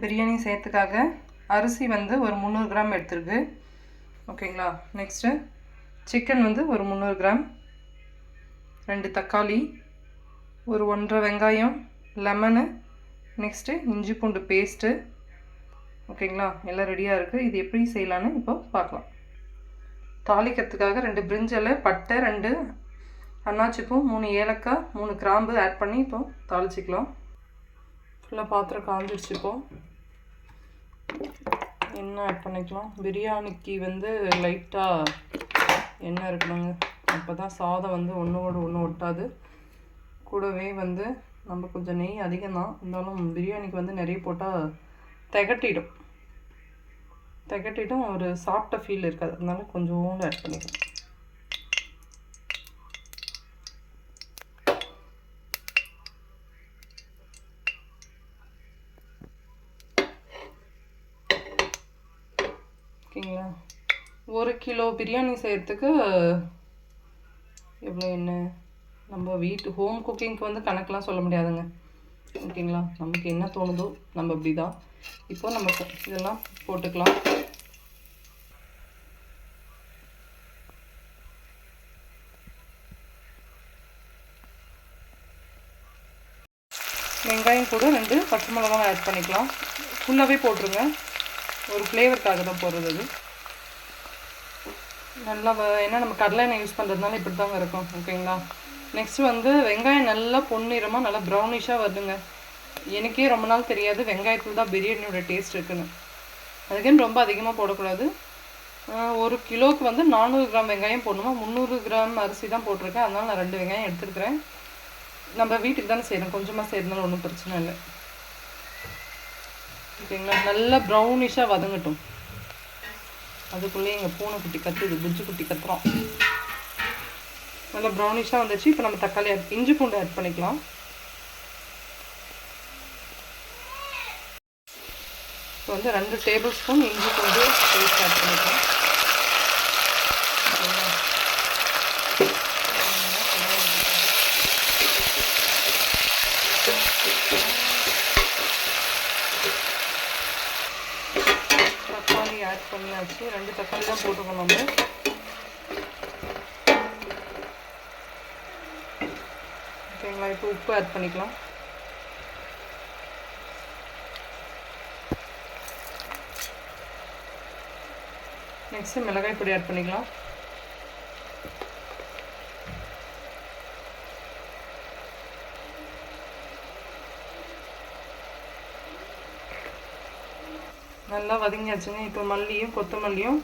பிரியாணி செய்யறதுக்காக அரிசி வந்து ஒரு முந்நூறு கிராம் எடுத்துருக்கு. ஓகேங்களா? நெக்ஸ்ட்டு சிக்கன் வந்து ஒரு முந்நூறு கிராம். ரெண்டு தக்காளி ஒரு ஒன்றரை வெங்காயம் லெமனு நெக்ஸ்ட்டு இஞ்சி பூண்டு பேஸ்ட்டு ஓகேங்களா? எல்லாம் ரெடியாக இருக்குது இது எப்படி செய்யலான்னு இப்போ பார்க்கலாம். தாளிக்கிறதுக்காக ரெண்டு பிரிஞ்சல் பட்டை ரெண்டு அன்னாச்சிப்பூ மூணு ஏலக்காய் மூணு கிராம்பு ஆட் பண்ணி இப்போ தாளிச்சிக்கலாம். ஃபுல்லாக பாத்திரம் காஞ்சிடுச்சு இப்போ என்ன ஆட் பண்ணிக்கலாம். பிரியாணிக்கு வந்து லைட்டாக எண்ணெய் இருக்கணுங்க. அப்போ தான் சாதம் வந்து ஒன்றோடு ஒன்று ஒட்டாது. கூடவே வந்து நம்ம கொஞ்சம் நெய் அதிகம் தான். இருந்தாலும் பிரியாணிக்கு வந்து நிறைய போட்டால் திகட்டிடும். திகட்டிடும் ஒரு சாப்பிட்ட ஃபீல் இருக்காது. அதனால கொஞ்சோண்டு ஆட் பண்ணிக்கலாம். ஓகேங்களா? ஒரு கிலோ பிரியாணி செய்கிறதுக்கு எவ்வளோ என்ன? நம்ம வீட்டு ஹோம் குக்கிங்க்கு வந்து கணக்கெலாம் சொல்ல முடியாதுங்க. ஓகேங்களா? நமக்கு என்ன தோணுதோ நம்ம அப்படி தான் இப்போ நம்ம இதெல்லாம் போட்டுக்கலாம். வெங்காயம் கூட ரெண்டு பச்சை மிளகாய் ஆட் பண்ணிக்கலாம். ஃபுல்லாகவே போட்டுருங்க. ஒரு ஃப்ளேவருக்காக தான் போடுறது அது. நல்லா ஏன்னா நம்ம கடலை எண்ணெய் யூஸ் பண்ணுறதுனால இப்படி தாங்க இருக்கும் ஓகேங்களா நெக்ஸ்ட் வந்து வெங்காயம் நல்லா பொன்னிறமாக நல்லா ப்ரௌனிஷாக வருதுங்க. எனக்கே ரொம்ப நாள் தெரியாது வெங்காயத்தில் தான் பிரியாணியோட டேஸ்ட் இருக்குன்னு. அதுக்குன்னு ரொம்ப அதிகமாக போடக்கூடாது. ஒரு கிலோவுக்கு வந்து நானூறு கிராம் வெங்காயம் போடணுமா? முந்நூறு கிராம் அரிசி தான் போட்டிருக்கேன். அதனால் நான் ரெண்டு வெங்காயம் எடுத்துருக்கிறேன். நம்ம வீட்டுக்கு தானே செய்கிறோம் கொஞ்சமாக செய்கிறதுனால ஒன்றும் பிரச்சனை இல்லை. ஓகேங்களா நல்லா ப்ரௌனிஷாக வதங்கட்டும். அதுக்குள்ளேயே எங்கள் பூனை குட்டி கத்துது குஜ்ஜு குட்டி கத்துறோம். நல்லா ப்ரௌனிஷாக வந்துச்சு இப்போ நம்ம தக்காளி இஞ்சி பூண்டு ஆட் பண்ணிக்கலாம். இப்போ வந்து ரெண்டு டேபிள் ஸ்பூன் இஞ்சி பூண்டு பேஸ்ட் ஆட் பண்ணிக்கலாம் ஓகேங்களா? தக்காளி ஆட் பண்ணியாச்சு ரெண்டு தக்காளி தான் போட்டுக்கணும் நம்ம. ஓகேங்களா? இப்போ உப்பு ஆட் பண்ணிக்கலாம். நெக்ஸ்ட்டு மிளகாய் பொடி ஆட் பண்ணிக்கலாம். நல்லா வதங்கியாச்சுங்க. இப்போ மல்லியும் கொத்தமல்லியும்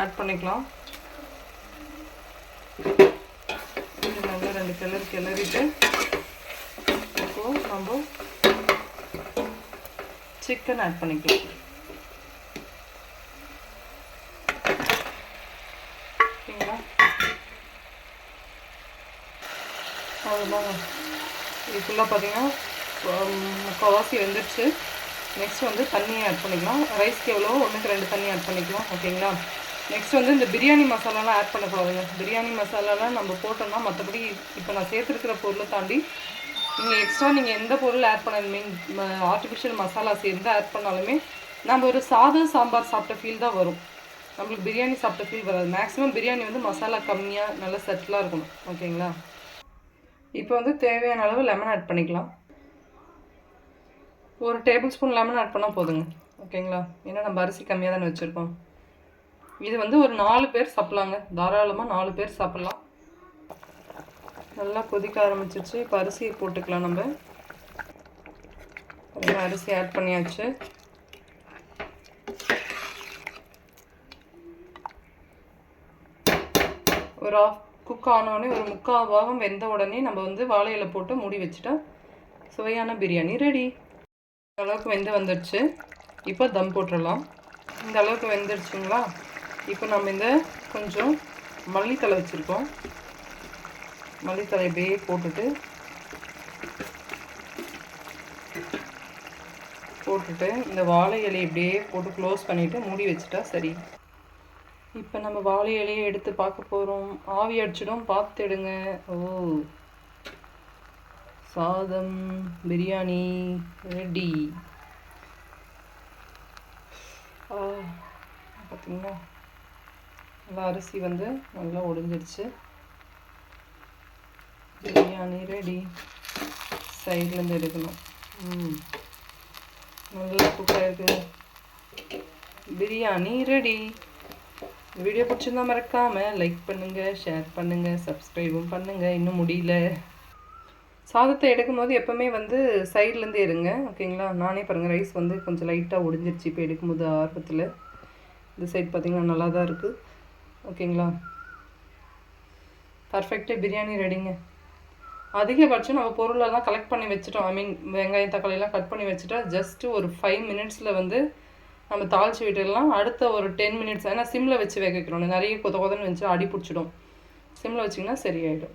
ஆட் பண்ணிக்கலாம். நல்லா ரெண்டு கிளறி கிளறிட்டு இப்போ நம்ம சிக்கன் ஆட் பண்ணிக்கலாம். ஓகேங்களா? அவ்வளோதாங்க இது ஃபுல்லாக பார்த்தீங்கன்னா முக்கால்வாசி வெந்துருச்சு. நெக்ஸ்ட் வந்து தண்ணியை ஆட் பண்ணிக்கலாம். ரைஸ்க்கு எவ்வளோ ஒன்றுக்கு ரெண்டு தண்ணி ஆட் பண்ணிக்கலாம். ஓகேங்களா நெக்ஸ்ட் வந்து இந்த பிரியாணி மசாலாலாம் ஆட் பண்ணக்கூடாதுங்க. பிரியாணி மசாலாலாம் நம்ம போட்டோம்னா மற்றபடி இப்போ நான் சேர்த்துருக்கிற பொருளை தாண்டி நீங்கள் எக்ஸ்ட்ரா நீங்கள் எந்த பொருள் ஆட் பண்ண மீன் ஆர்டிஃபிஷியல் மசாலா சேர்ந்து ஆட் பண்ணாலுமே நம்ம ஒரு சாதம் சாம்பார் சாப்பிட்ட ஃபீல் தான் வரும். நம்மளுக்கு பிரியாணி சாப்பிட்ட ஃபீல் வராது. மேக்ஸிமம் பிரியாணி வந்து மசாலா கம்மியாக நல்லா செட்டிலாக இருக்கணும். ஓகேங்களா இப்போ வந்து தேவையான அளவு லெமன் ஆட் பண்ணிக்கலாம். ஒரு டேபிள் ஸ்பூன் லெமன் ஆட் பண்ணால் போதுங்க ஓகேங்களா ஏன்னா நம்ம அரிசி கம்மியாக தானே வச்சுருக்கோம். இது வந்து ஒரு நாலு பேர் சாப்பிட்லாங்க. தாராளமாக நாலு பேர் சாப்பிட்லாம். நல்லா கொதிக்க ஆரம்பிச்சிருச்சு. இப்போ அரிசியை போட்டுக்கலாம் நம்ம. அரிசி ஆட் பண்ணியாச்சு. ஒரு ஆஃப் குக் ஆனோடனே ஒரு முக்கால் பாகம் வெந்த உடனே நம்ம வந்து வாழையில போட்டு மூடி வச்சுட்டா சுவையான பிரியாணி ரெடி இந்த அளவுக்கு வெந்து வந்துடுச்சு இப்போ தம் போட்டுடலாம் இந்த அளவுக்கு வெந்துடுச்சுங்களா இப்போ நம்ம இந்த கொஞ்சம் மல்லித்தலை வச்சுருக்கோம். மல்லித்தலை இப்படியே போட்டுட்டு போட்டுட்டு இந்த வாழை இலையை இப்படியே போட்டு க்ளோஸ் பண்ணிவிட்டு மூடி வச்சுட்டா சரி. இப்போ நம்ம வாழை இலையை எடுத்து பார்க்க போகிறோம் ஆவி அடிச்சிடும். பார்த்துடுங்க ஓ. சாதம் பிரியாணி ரெடி பார்த்தீங்களா நல்லா அரிசி வந்து நல்லா ஒடிஞ்சிடுச்சு பிரியாணி ரெடி சைட்லேருந்து எடுக்கணும். ம். நல்லா சூப்பராக இருக்குது பிரியாணி ரெடி வீடியோ பிடிச்சிருந்தா மறக்காமல் லைக் பண்ணுங்கள் ஷேர் பண்ணுங்கள் சப்ஸ்கிரைபும் பண்ணுங்கள் இன்னும் முடியல. சாதத்தை எடுக்கும்போது எப்போவுமே வந்து சைட்லேருந்து இருங்க ஓகேங்களா நானே பாருங்கள் ரைஸ் வந்து கொஞ்சம் லைட்டாக ஒடிஞ்சிருச்சு இப்போ எடுக்கும்போது ஆர்வத்தில் இந்த சைட் பார்த்திங்கன்னா நல்லா தான் இருக்குது ஓகேங்களா பர்ஃபெக்டாக பிரியாணி ரெடிங்க அதிகபட்சம் நம்ம பொருளெல்லாம் கலெக்ட் பண்ணி வச்சுட்டோம். ஐ மீன் வெங்காயம் தக்காளியெல்லாம் கட் பண்ணி வச்சுட்டா ஜஸ்ட்டு ஒரு ஃபைவ் மினிட்ஸில் வந்து நம்ம தாளிச்சு விட்டுடலாம். அடுத்த ஒரு டென் மினிட்ஸ் ஏன்னா சிம்மில் வச்சு வேக வைக்கிறோம். நிறைய கொத கொதன்னு வச்சு அடி பிடிச்சிடும். சிம்மில் வச்சிங்கன்னா சரியாயிடும்.